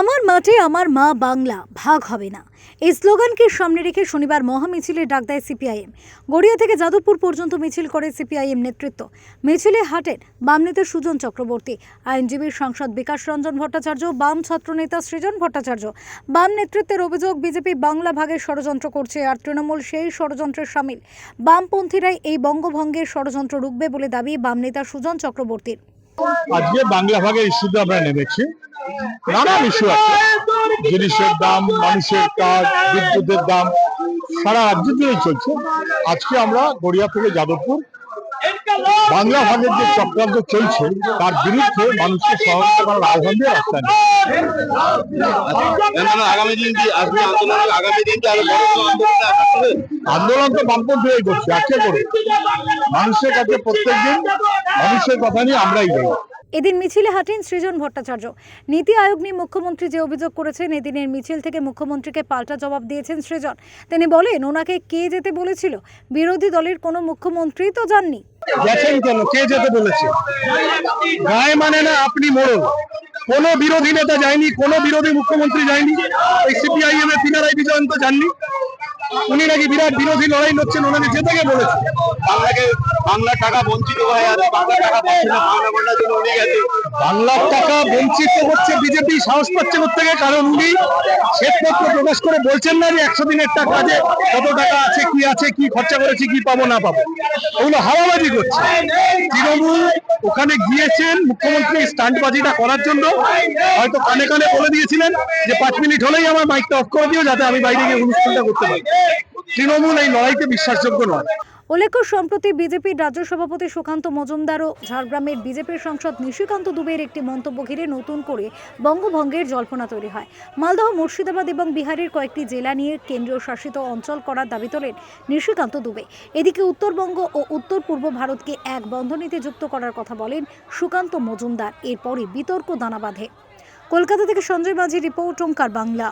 আমার মাঠে আমার মা বাংলা ভাগ হবে না। এই স্লোগানকে সামনে রেখে শনিবার মহা মিছিলের ডাক দেয় সিপিআইএম। গড়িয়া থেকে যাদবপুর পর্যন্ত মিছিল করে সিপিআইএম নেতৃত্ব। মিছিলে হাঁটেন বাম নেতা সুজন চক্রবর্তী, আইনজীবী সাংসদ বিকাশ রঞ্জন ভট্টাচার্য, বাম ছাত্রনেতা সৃজন ভট্টাচার্য। বাম নেতৃত্বের অভিযোগ, বিজেপি বাংলা ভাগের ষড়যন্ত্র করছে আর তৃণমূল সেই ষড়যন্ত্রের সামিল। বামপন্থীরাই এই বঙ্গভঙ্গের ষড়যন্ত্র রুখবে বলে দাবি বাম নেতা সুজন চক্রবর্তীর। আজকে বাংলা ভাগের ইস্যুতে আমরা নেমেছি। নানান ইস্যু আছে। জিনিসের দাম মানুষের কাজ বিদ্যুতের দাম সারা রাজ্য জুড়েই চলছে। আজকে আমরা গড়িয়া থেকে যাদবপুর বাংলা ভাগের যে চক্রান্ত চলছে তার বিরুদ্ধে মানুষকে সহযোগিতা করার আহ্বান দিয়ে রাস্তায় নেমেছি। আগামী দিন কি আজকে আন্দোলনের আগামী দিন কি আরও বড় কোনো আন্দোলন তো বামপন্থীরাই করছে আজকে করে মানুষের কাছে প্রত্যেকদিন মানুষের কথা নিয়ে আমরাই যাই এদিন মিছিলে হাঁটেন সৃজন ভট্টাচার্য। নীতি আয়োগ নিয়ে মুখ্যমন্ত্রী যে অভিযোগ করেছেন, এদিনের মিছিল থেকে মুখ্যমন্ত্রীকে পাল্টা জবাব দিয়েছেন সৃজন। তিনি বলেন, ওনাকে কে যেতে বলেছিল? বিরোধী দলের কোনো মুখ্যমন্ত্রী তো যাননি। গেছেন কেন? কে যেতে বলেছে? গায়ে মানে না আপনি মোড়ল কোন বিরোধী নেতা যায়নি, কোন বিরোধী মুখ্যমন্ত্রী যায়নি। সিপিআইএম এর পিনারাই বিজয়ন তো যাননি। উনি নাকি বিরাট বিরোধী লড়াই লড়ছেন ওনাকে যেতে কে বলেছে। বাংলাকে বাংলার টাকা বঞ্চিত হয়ে আছে বাংলা টাকা বাংলা জন্য উনি গেছে। বাংলার টাকা বঞ্চিত হচ্ছে বিজেপি সাহস পাচ্ছে থেকে কারণ উনি শ্বেতপত্র প্রকাশ করে বলছেন না যে একশো দিনের টাকা কাজে কত টাকা আছে কি আছে কি খরচা করেছি কি পাবো না পাবো। ওগুলো হাওয়াবাজি করছে। তৃণমূল ওখানে গিয়েছেন মুখ্যমন্ত্রী স্টান্টবাজিটা করার জন্য। হয়তো কানে কানে বলে দিয়েছিলেন যে পাঁচ মিনিট হলেই আমার মাইকটা অফ করে দিও যাতে আমি বাইরে গিয়ে অনুষ্ঠানটা করতে পারি। তৃণমূল এই লড়াইতে বিশ্বাসযোগ্য নয়। উল্লেখ্য, সম্প্রতি বিজেপির রাজ্য সভাপতি সুকান্ত মজুমদার ও ঝাড়গ্রামের বিজেপির সাংসদ নিশিকান্ত দুবের একটি মন্তব্য ঘিরে নতুন করে বঙ্গভঙ্গের জল্পনা তৈরি হয়। মালদহ, মুর্শিদাবাদ এবং বিহারের কয়েকটি জেলা নিয়ে কেন্দ্রীয় শাসিত অঞ্চল করার দাবি তোলেন নিশিকান্ত দুবে। এদিকে উত্তরবঙ্গ ও উত্তর পূর্ব ভারতকে এক বন্ধনীতে যুক্ত করার কথা বলেন সুকান্ত মজুমদার। এরপরই বিতর্ক দানা বাঁধে। কলকাতা থেকে সঞ্জয় মাঝি রিপোর্ট ওঙ্কার বাংলা।